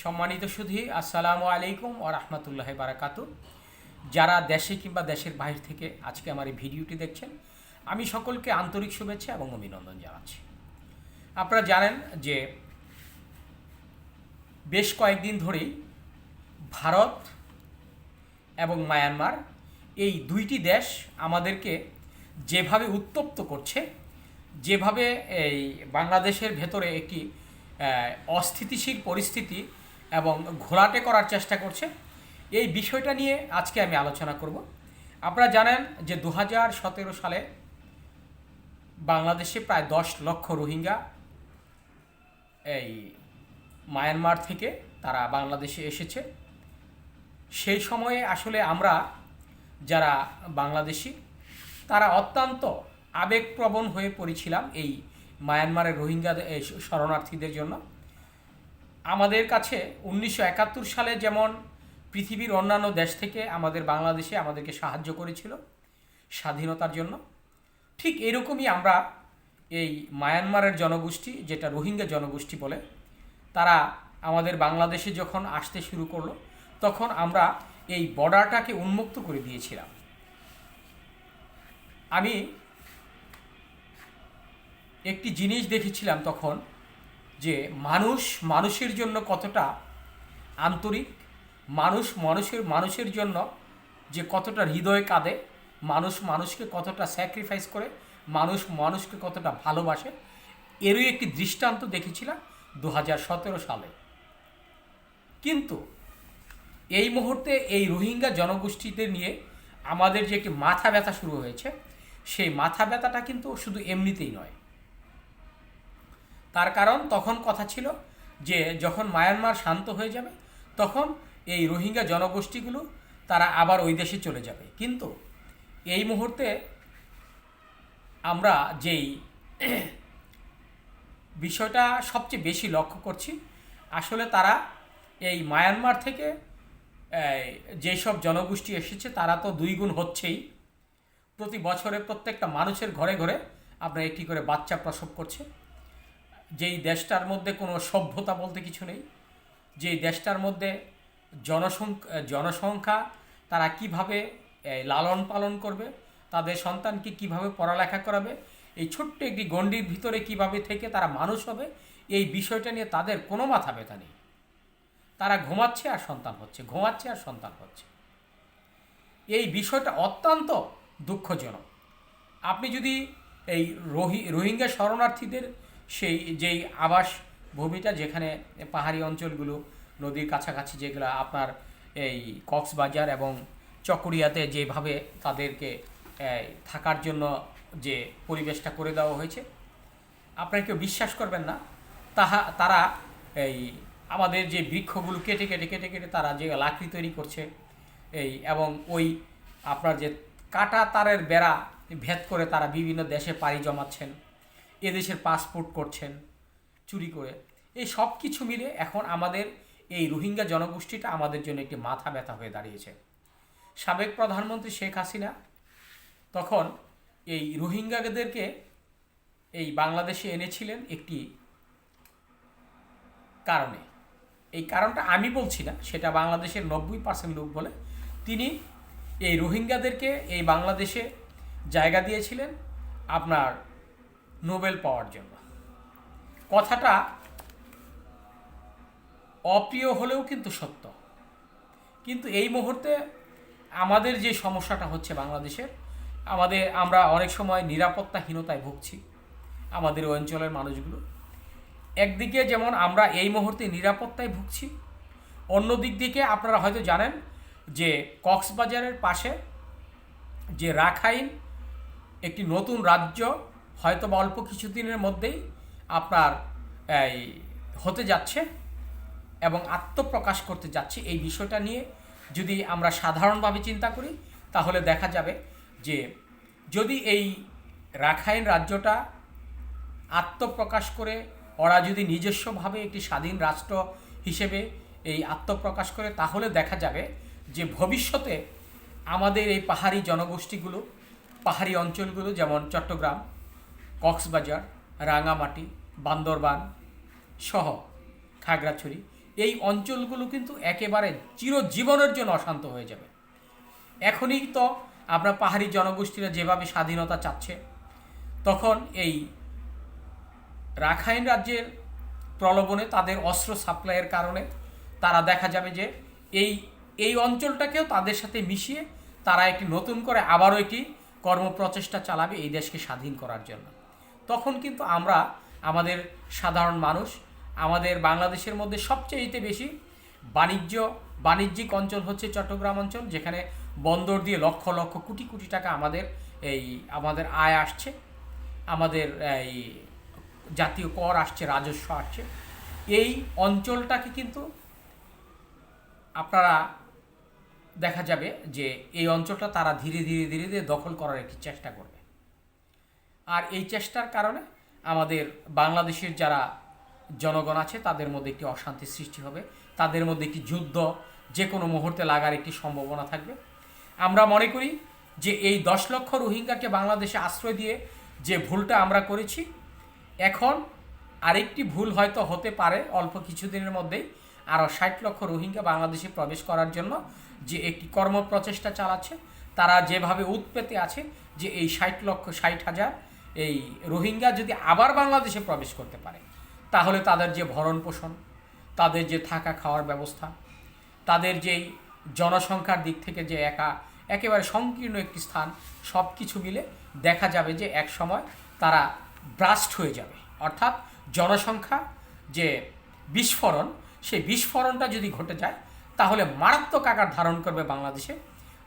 সম্মানিত সুধী, আসসালামু আলাইকুম ও রহমতুল্লাহ বারাকাত যারা দেশে কিংবা দেশের বাইরে থেকে আজকে আমার এই ভিডিওটি দেখছেন, আমি সকলকে আন্তরিক শুভেচ্ছা এবং অভিনন্দন জানাচ্ছি। আপনারা জানেন যে বেশ কয়েকদিন ধরেই ভারত এবং মায়ানমার এই দুইটি দেশ আমাদেরকে যেভাবে উত্তপ্ত করছে, যেভাবে এই বাংলাদেশের ভেতরে একটি অস্থিতিশীল পরিস্থিতি এবং ঘোলাটে করার চেষ্টা করছে। এই বিষয়টা নিয়ে আজকে আমি আলোচনা করব। আপনারা জানেন যে দু সালে বাংলাদেশে প্রায় দশ লক্ষ রোহিঙ্গা এই মায়ানমার থেকে তারা বাংলাদেশে এসেছে। সেই সময়ে আসলে আমরা যারা বাংলাদেশি, তারা অত্যন্ত আবেগপ্রবণ হয়ে পড়েছিলাম এই মায়ানমারের রোহিঙ্গা শরণার্থীদের জন্য। আমাদের কাছে উনিশশো একাত্তর সালে যেমন পৃথিবীর অন্যান্য দেশ থেকে আমাদের বাংলাদেশে আমাদেরকে সাহায্য করেছিল স্বাধীনতার জন্য, ঠিক এরকমই আমরা এই মায়ানমারের জনগোষ্ঠী, যেটা রোহিঙ্গা জনগোষ্ঠী বলে, তারা আমাদের বাংলাদেশে যখন আসতে শুরু করল, তখন আমরা এই বর্ডারটাকে উন্মুক্ত করে দিয়েছিলাম। আমি একটি জিনিস দেখেছিলাম তখন যে মানুষ মানুষের জন্য কতটা আন্তরিক, মানুষ মানুষের মানুষের জন্য যে কতটা হৃদয় কাঁদে, মানুষ মানুষকে কতটা স্যাক্রিফাইস করে, মানুষ মানুষকে কতটা ভালোবাসে, এরই একটি দৃষ্টান্ত দেখেছিলাম দু হাজার সতেরো সালে। কিন্তু এই মুহূর্তে এই রোহিঙ্গা জনগোষ্ঠীদের নিয়ে আমাদের যে একটি মাথা ব্যথা শুরু হয়েছে, সেই মাথা ব্যথাটা কিন্তু শুধু এমনিতেই নয়। তার কারণ তখন কথা ছিল যে যখন মায়ানমার শান্ত হয়ে যাবে, তখন এই রোহিঙ্গা জনগোষ্ঠীগুলো তারা আবার ওই দেশে চলে যাবে। কিন্তু এই মুহূর্তে আমরা যেই বিষয়টা সবচেয়ে বেশি লক্ষ্য করছি, আসলে তারা এই মায়ানমার থেকে যেসব জনগোষ্ঠী এসেছে, তারা তো দুই গুণ হচ্ছেই। প্রতি বছরে প্রত্যেকটা মানুষের ঘরে ঘরে আপনার একটি করে বাচ্চা প্রসব করছে। যেই দেশটার মধ্যে কোনো সভ্যতা বলতে কিছু নেই, যেই দেশটার মধ্যে জনসংখ্যা জনসংখ্যা তারা কীভাবে লালন পালন করবে, তাদের সন্তানকে কীভাবে পড়ালেখা করাবে, এই ছোট্ট একটি গণ্ডির ভিতরে কীভাবে থেকে তারা মানুষ হবে, এই বিষয়টা নিয়ে তাদের কোনো মাথা ব্যথা নেই। তারা ঘুমাচ্ছে আর সন্তান হচ্ছে, ঘুমাচ্ছে আর সন্তান হচ্ছে। এই বিষয়টা অত্যন্ত দুঃখজনক। আপনি যদি এই রোহি, রোহিঙ্গা শরণার্থীদের সেই যেই আবাস ভূমিটা যেখানে পাহাড়ি অঞ্চলগুলো, নদীর কাছাকাছি যেগুলো আপনার এই কক্সবাজার এবং চকরিয়াতে যেভাবে তাদেরকে থাকার জন্য যে পরিবেশটা করে দেওয়া হয়েছে, আপনারা কেউ বিশ্বাস করবেন না। তাহা, তারা এই আমাদের যে বৃক্ষগুলো কেটে কেটে কেটে কেটে তারা যে লাকড়ি তৈরি করছে, এই এবং ওই আপনার যে কাটা তারের বেড়া ভেদ করে তারা বিভিন্ন দেশে পাড়ি জমাচ্ছেন। এদেশের পাসপোর্ট করছেন, চুরি করে। এই সব কিছু মিলে এখন আমাদের এই রোহিঙ্গা জনগোষ্ঠীটা আমাদের জন্য একটি মাথা ব্যথা হয়ে দাঁড়িয়েছে। সাবেক প্রধানমন্ত্রী শেখ হাসিনা তখন এই রোহিঙ্গাদেরকে এই বাংলাদেশে এনেছিলেন একটি কারণে। এই কারণটা আমি বলছি না, সেটা বাংলাদেশের নব্বই পার্সেন্ট লোক বলে। তিনি এই রোহিঙ্গাদেরকে এই বাংলাদেশে জায়গা দিয়েছিলেন। আপনার নোবেল পাওয়ার জন্য। কথাটা অপ্রিয় হলেও কিন্তু সত্য। কিন্তু এই মুহূর্তে আমাদের যে সমস্যাটা হচ্ছে বাংলাদেশের, আমাদের আমরা অনেক সময় নিরাপত্তাহীনতায় ভুগছি আমাদের অঞ্চলের মানুষগুলো। একদিকে যেমন আমরা এই মুহূর্তে নিরাপত্তায় ভুগছি, অন্য দিক থেকে আপনারা হয়তো জানেন যে কক্সবাজারের পাশে যে রাখাইন একটি নতুন রাজ্য হয়তো বা অল্প কিছুদিনের মধ্যেই আপনার এই হতে যাচ্ছে এবং আত্মপ্রকাশ করতে যাচ্ছে এই বিষয়টা নিয়ে। যদি আমরা সাধারণভাবে চিন্তা করি, তাহলে দেখা যাবে যে যদি এই রাখাইন রাজ্যটা আত্মপ্রকাশ করে, ওরা যদি নিজস্বভাবে একটি স্বাধীন রাষ্ট্র হিসেবে এই আত্মপ্রকাশ করে, তাহলে দেখা যাবে যে ভবিষ্যতে আমাদের এই পাহাড়ি জনগোষ্ঠীগুলো, পাহাড়ি অঞ্চলগুলো যেমন চট্টগ্রাম কক্সবাজার, রাঙামাটি, বান্দরবান সহ খাগড়াছড়ি, এই অঞ্চলগুলো কিন্তু একেবারে চিরজীবনের জন্য অশান্ত হয়ে যাবে। এখনই তো আমরা পাহাড়ি জনগোষ্ঠীরা যেভাবে স্বাধীনতা চাচ্ছে, তখন এই রাখাইন রাজ্যের প্রলোভনে তাদের অস্ত্র সাপ্লাইয়ের কারণে তারা দেখা যাবে যে এই এই অঞ্চলটাকেও তাদের সাথে মিশিয়ে তারা একটি নতুন করে আবারও একটি কর্মপ্রচেষ্টা চালাবে এই দেশকে স্বাধীন করার জন্য। তখন কিন্তু আমরা আমাদের সাধারণ মানুষ, আমাদের বাংলাদেশের মধ্যে সবচেয়ে বেশি বাণিজ্য, বাণিজ্যিক অঞ্চল হচ্ছে চট্টগ্রাম অঞ্চল, যেখানে বন্দর দিয়ে লক্ষ লক্ষ কোটি কোটি টাকা আমাদের এই, আমাদের আয় আসছে, আমাদের এই জাতীয় কর আসছে, রাজস্ব আসছে। এই অঞ্চলটাকে কিন্তু আপনারা দেখা যাবে যে এই অঞ্চলটা তারা ধীরে ধীরে ধীরে ধীরে দখল করার একটি চেষ্টা করবে। আর এই চেষ্টার কারণে আমাদের বাংলাদেশের যারা জনগণ আছে, তাদের মধ্যে একটি অশান্তি সৃষ্টি হবে। তাদের মধ্যে একটি যুদ্ধ যে কোনো মুহূর্তে লাগার একটি সম্ভাবনা থাকবে। আমরা মনে করি যে এই দশ লক্ষ রোহিঙ্গাকে বাংলাদেশে আশ্রয় দিয়ে যে ভুলটা আমরা করেছি, এখন আরেকটি ভুল হয়তো হতে পারে অল্প কিছুদিনের মধ্যেই। আরও ষাট লক্ষ রোহিঙ্গা বাংলাদেশে প্রবেশ করার জন্য যে একটি কর্মপ্রচেষ্টা চালাচ্ছে, তারা যেভাবে উৎপেতে আছে যে এই ষাট লক্ষ ষাট হাজার এই রোহিঙ্গা যদি আবার বাংলাদেশে প্রবেশ করতে পারে, তাহলে তাদের যে ভরণ পোষণ তাদের যে থাকা খাওয়ার ব্যবস্থা, তাদের যেই জনসংখ্যার দিক থেকে যে একা, একেবারে সংকীর্ণ একটি স্থান, সব কিছু মিলে দেখা যাবে যে এক সময় তারা ব্রাস্ট হয়ে যাবে। অর্থাৎ জনসংখ্যা যে বিস্ফোরণ, সেই বিস্ফোরণটা যদি ঘটে যায়, তাহলে মারাত্মক আকার ধারণ করবে বাংলাদেশে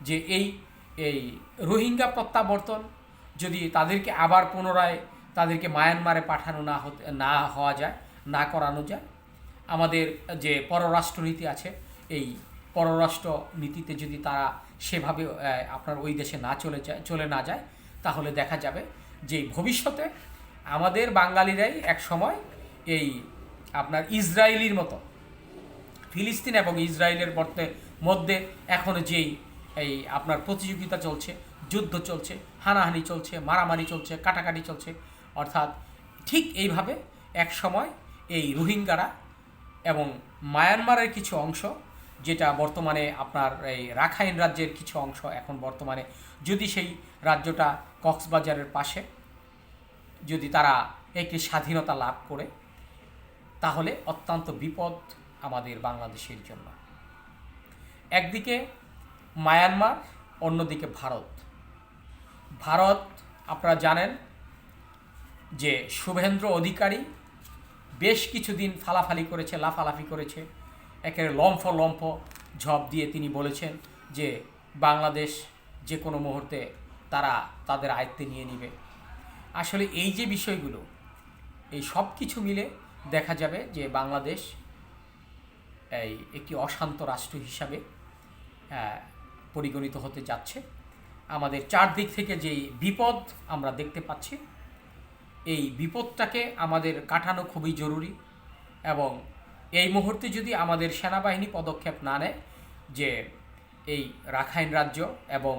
যে এই এই রোহিঙ্গা প্রত্যাবর্তন যদি তাদেরকে আবার পুনরায় তাদেরকে মায়ানমারে পাঠানো না হতে, না হওয়া যায়, না করানো যায়, আমাদের যে পররাষ্ট্রনীতি আছে, এই পররাষ্ট্র নীতিতে যদি তারা সেভাবে আপনার ওই দেশে না চলে যায়, চলে না যায়, তাহলে দেখা যাবে যে ভবিষ্যতে আমাদের বাঙালিরাই এক সময় এই আপনার ইসরায়েলির মতো, ফিলিস্তিন এবং ইসরায়েলের মধ্যে এখনও যেই এই আপনার প্রতিযোগিতা চলছে, যুদ্ধ চলছে, হানাহানি চলছে, মারামারি চলছে, কাটাকাটি চলছে। অর্থাৎ ঠিক এইভাবে এক সময় এই রোহিঙ্গারা এবং মায়ানমারের কিছু অংশ, যেটা বর্তমানে আপনার এই রাখাইন রাজ্যের কিছু অংশ এখন বর্তমানে, যদি সেই রাজ্যটা কক্সবাজারের পাশে যদি তারা একটি স্বাধীনতা লাভ করে, তাহলে অত্যন্ত বিপদ আমাদের বাংলাদেশের জন্য। একদিকে মায়ানমার, অন্যদিকে ভারত। ভারত, আপনারা জানেন যে শুভেন্দ্র অধিকারী বেশ কিছুদিন ফালাফালি করেছে, লাফালাফি করেছে। একেবারে লম্ফ লম্ফ ঝপ দিয়ে তিনি বলেছেন যে বাংলাদেশ যে কোনো মুহূর্তে তারা তাদের আয়ত্তে নিয়ে নেবে। আসলে এই যে বিষয়গুলো, এই সব কিছু মিলে দেখা যাবে যে বাংলাদেশ এই একটি অশান্ত রাষ্ট্র হিসাবে পরিগণিত হতে যাচ্ছে। আমাদের চারদিক থেকে যেই বিপদ আমরা দেখতে পাচ্ছি, এই বিপদটাকে আমাদের কাটানো খুবই জরুরি এবং এই মুহূর্তে যদি আমাদের সেনাবাহিনী পদক্ষেপ না নেয় যে এই রাখাইন রাজ্য এবং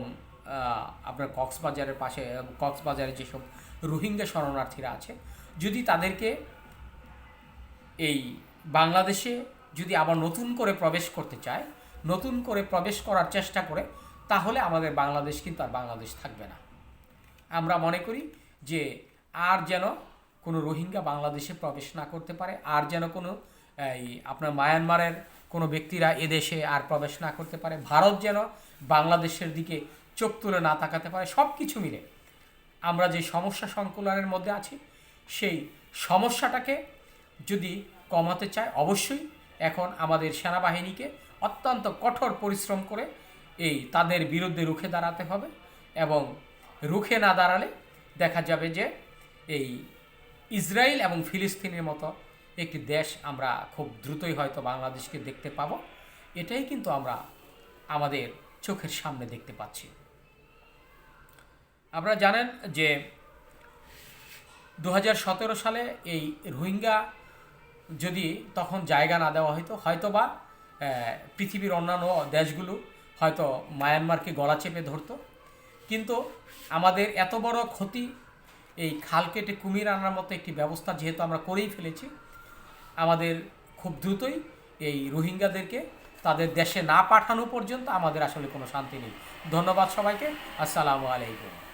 আপনার কক্সবাজারের পাশে, কক্সবাজারে যেসব রোহিঙ্গা শরণার্থীরা আছে, যদি তাদেরকে এই বাংলাদেশে যদি আবার নতুন করে প্রবেশ করতে চায় নতুন করে প্রবেশ করার চেষ্টা করে, তাহলে আমাদের বাংলাদেশ কিন্তু আর বাংলাদেশ থাকবে না। আমরা মনে করি যে আর যেন কোনো রোহিঙ্গা বাংলাদেশে প্রবেশ না করতে পারে, আর যেন কোনো, এই আপনার মায়ানমারের কোনো ব্যক্তিরা এদেশে আর প্রবেশ না করতে পারে, ভারত যেন বাংলাদেশের দিকে চোখ তুলে না তাকাতে পারে সব কিছু মিলে আমরা যে সমস্যা সংকুলনের মধ্যে আছি, সেই সমস্যাটাকে যদি কমাতে চায়, অবশ্যই এখন আমাদের সেনাবাহিনীকে অত্যন্ত কঠোর পরিশ্রম করে এই তাদের বিরুদ্ধে রুখে দাঁড়াতে হবে এবং রুখে না দাঁড়ালে দেখা যাবে যে এই ইসরায়েল এবং ফিলিস্তিনের মতো একটি দেশ আমরা খুব দ্রুতই হয়তো বাংলাদেশকে দেখতে পাব। এটাই কিন্তু আমরা আমাদের চোখের সামনে দেখতে পাচ্ছি। আপনারা জানেন যে দু হাজার সতেরো সালে এই রোহিঙ্গা যদি তখন জায়গা না দেওয়া হতো হয়তোবা পৃথিবীর অন্যান্য দেশগুলো হয়তো মায়ানমারকে গলা চেপে ধরতো। কিন্তু আমাদের এত বড় ক্ষতি এই খাল কেটে কুমির আনার মতো একটি ব্যবস্থা যেহেতু আমরা করেই ফেলেছি, আমাদের খুব দ্রুতই এই রোহিঙ্গাদেরকে তাদের দেশে না পাঠানো পর্যন্ত আমাদের আসলে কোনো শান্তি নেই। ধন্যবাদ সবাইকে। আসসালামু আলাইকুম।